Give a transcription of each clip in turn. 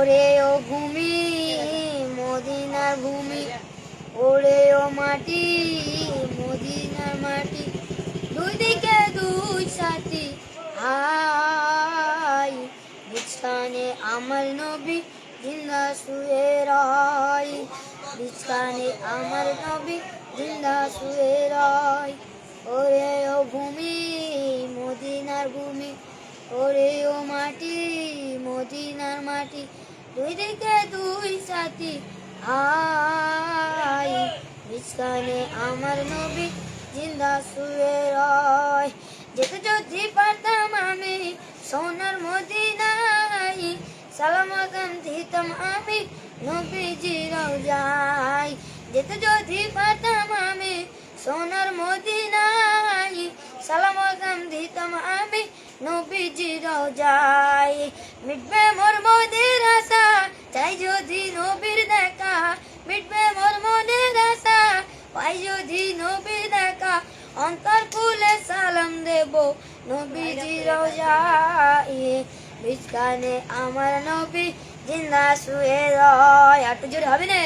ওরে ও ভূমি, মদিনার ভূমি। ওরে ও মাটি, মদিনার মাটি। দুই দিকে দুই সাথী হাই। বিছানে আমার নবী, জিন্দা শুয়ে রয়। বিছানে আমার নবী, জিন্দা শুয়ে রয়। ওরে ও ভূমি, মদিনার ভূমি। ওরে ও মাটি, মদিনার মাটি দুই দিকে, দুই সাথী হাই বিছানে আমার নবী জিন্দা শুয়ে রয়। যেতে যদি পারতাম আমি সোনার মদিনায়, সালাম আগাম দিতাম আমি নবীজি যাই যেতে যদি পারতাম আমি সোনার মদিনায়, সালাম আগাম দিতাম আমি নবীজি যাই মিটবে অন্তর খুলে সালাম দেব। নবীজি রোজাই বিছখানে আমার নবী জিন্দা শুয়ে রয়। একটু জোরে হবে না?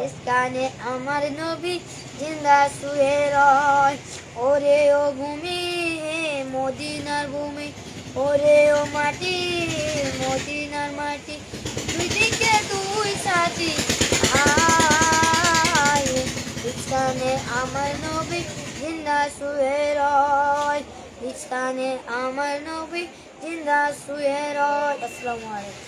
বিছখানে আমার নবী জিন্দা শুয়ে রয়। ওরে ও ভূমি মদিনার ভূমি ওরে ও মাটি মদিনার মাটি দুই দিকে দুই সাথী আয় বিছানে আমার নবী জিন্দা শুয়ে রয়। বিছানে আমার নবী জিন্দা শুয়ে রয়। আসসালামু আলাইকুম।